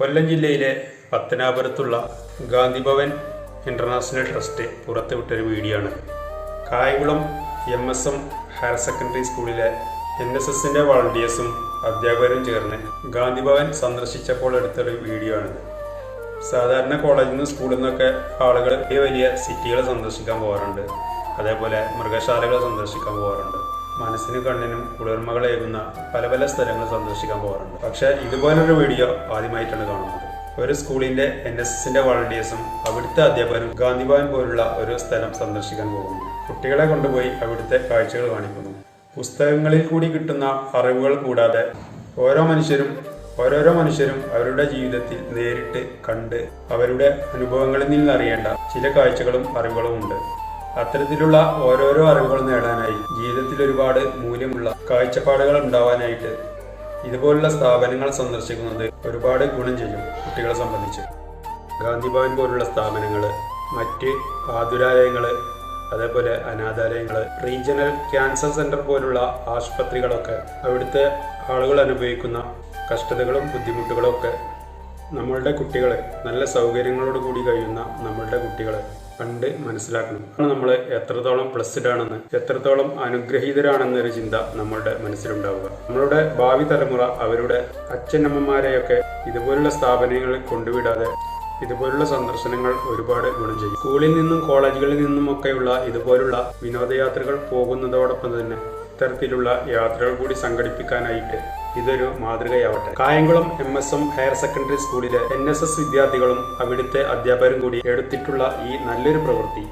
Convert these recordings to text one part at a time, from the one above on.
കൊല്ലം ജില്ലയിലെ പത്തനാപുരത്തുള്ള Gandhibhavan international trust പുറത്തുവിട്ടൊരു വീഡിയോ ആണ് Kayamkulam M S M higher secondary സ്കൂളിലെ എൻ എസ് എസിന്റെ വളണ്ടിയേഴ്സും അധ്യാപകരും ചേർന്ന് ഗാന്ധിഭവൻ സന്ദർശിച്ചപ്പോൾ എടുത്തൊരു വീഡിയോ ആണ് സാധാരണ കോളേജിൽ നിന്ന് സ്കൂളിൽ നിന്നൊക്കെ ആളുകൾ വലിയ വലിയ സിറ്റികൾ സന്ദർശിക്കാൻ പോകാറുണ്ട്. അതേപോലെ മൃഗശാലകൾ സന്ദർശിക്കാൻ പോകാറുണ്ട്. മനസ്സിന് കണ്ണിനും കുളിർമകളേകുന്ന പല പല സ്ഥലങ്ങൾ സന്ദർശിക്കാൻ പോകാറുണ്ട്. പക്ഷേ ഇതുപോലൊരു വീഡിയോ ആദ്യമായിട്ടാണ് കാണുന്നത്. ഒരു സ്കൂളിന്റെ എൻ എസ് എസിന്റെ വളണ്ടിയേഴ്സും അവിടുത്തെ അധ്യാപകനും ഗാന്ധിഭവൻ പോലുള്ള ഒരു സ്ഥലം സന്ദർശിക്കാൻ പോകുന്നു. കുട്ടികളെ കൊണ്ടുപോയി അവിടുത്തെ കാഴ്ചകൾ കാണിക്കുന്നു. പുസ്തകങ്ങളിൽ കൂടി കിട്ടുന്ന അറിവുകൾ കൂടാതെ ഓരോ മനുഷ്യരും ഓരോരോ മനുഷ്യരും അവരുടെ ജീവിതത്തിൽ നേരിട്ട് കണ്ട് അവരുടെ അനുഭവങ്ങളിൽ നിന്നറിയേണ്ട ചില കാഴ്ചകളും അറിവുകളും ഉണ്ട്. അത്തരത്തിലുള്ള ഓരോരോ അറിവുകൾ നേടാനായി ജീവിതത്തിൽ ഒരുപാട് മൂല്യമുള്ള കാഴ്ചപ്പാടുകൾ ഉണ്ടാവാനായിട്ട് ഇതുപോലുള്ള സ്ഥാപനങ്ങൾ സന്ദർശിക്കുന്നത് ഒരുപാട് ഗുണം ചെയ്യും കുട്ടികളെ സംബന്ധിച്ച്. ഗാന്ധിഭവൻ പോലുള്ള സ്ഥാപനങ്ങൾ മറ്റ് ആതുരാലയങ്ങൾ അതേപോലെ അനാഥാലയങ്ങൾ റീജിയണൽ ക്യാൻസർ സെന്റർ പോലുള്ള ആശുപത്രികളൊക്കെ അവിടുത്തെ ആളുകൾ അനുഭവിക്കുന്ന കഷ്ടതകളും ബുദ്ധിമുട്ടുകളും ഒക്കെ നമ്മളുടെ കുട്ടികളെ നല്ല സൗകര്യങ്ങളോട് കൂടി കഴിയുന്ന നമ്മളുടെ കുട്ടികളെ കണ്ട് മനസ്സിലാക്കണം. നമ്മൾ എത്രത്തോളം പ്ലസ്ഡ് ആണെന്ന് എത്രത്തോളം അനുഗ്രഹീതരാണെന്നൊരു ചിന്ത നമ്മളുടെ മനസ്സിലുണ്ടാവുക. നമ്മളുടെ ഭാവി തലമുറ അവരുടെ അച്ഛനമ്മമാരെയൊക്കെ ഇതുപോലുള്ള സ്ഥാപനങ്ങളിൽ കൊണ്ടുവിടാതെ ഇതുപോലുള്ള സന്ദർശനങ്ങൾ ഒരുപാട് ഗുണം ചെയ്യും. സ്കൂളിൽ നിന്നും കോളേജുകളിൽ നിന്നുമൊക്കെയുള്ള ഇതുപോലുള്ള വിനോദയാത്രകൾ പോകുന്നതോടൊപ്പം തന്നെ ഇത്തരത്തിലുള്ള യാത്രകൾ കൂടി സംഘടിപ്പിക്കാനായിട്ട് ഇതൊരു മാതൃകയാവട്ടെ. Kayamkulam M S M higher secondary സ്കൂളിലെ എൻ എസ് എസ് വിദ്യാർത്ഥികളും അവിടുത്തെ അധ്യാപകരും കൂടി എടുത്തിട്ടുള്ള ഈ നല്ലൊരു പ്രവൃത്തി.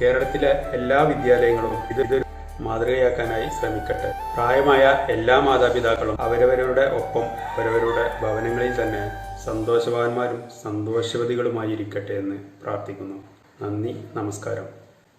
കേരളത്തിലെ എല്ലാ വിദ്യാലയങ്ങളും ഇത് ഇതൊരു മാതൃകയാക്കാനായി ശ്രമിക്കട്ടെ. പ്രായമായ എല്ലാ മാതാപിതാക്കളും അവരവരുടെ ഒപ്പം അവരവരുടെ ഭവനങ്ങളിൽ തന്നെ സന്തോഷവാന്മാരും സന്തോഷവതികളുമായിരിക്കട്ടെ എന്ന് പ്രാർത്ഥിക്കുന്നു. നന്ദി നമസ്കാരം.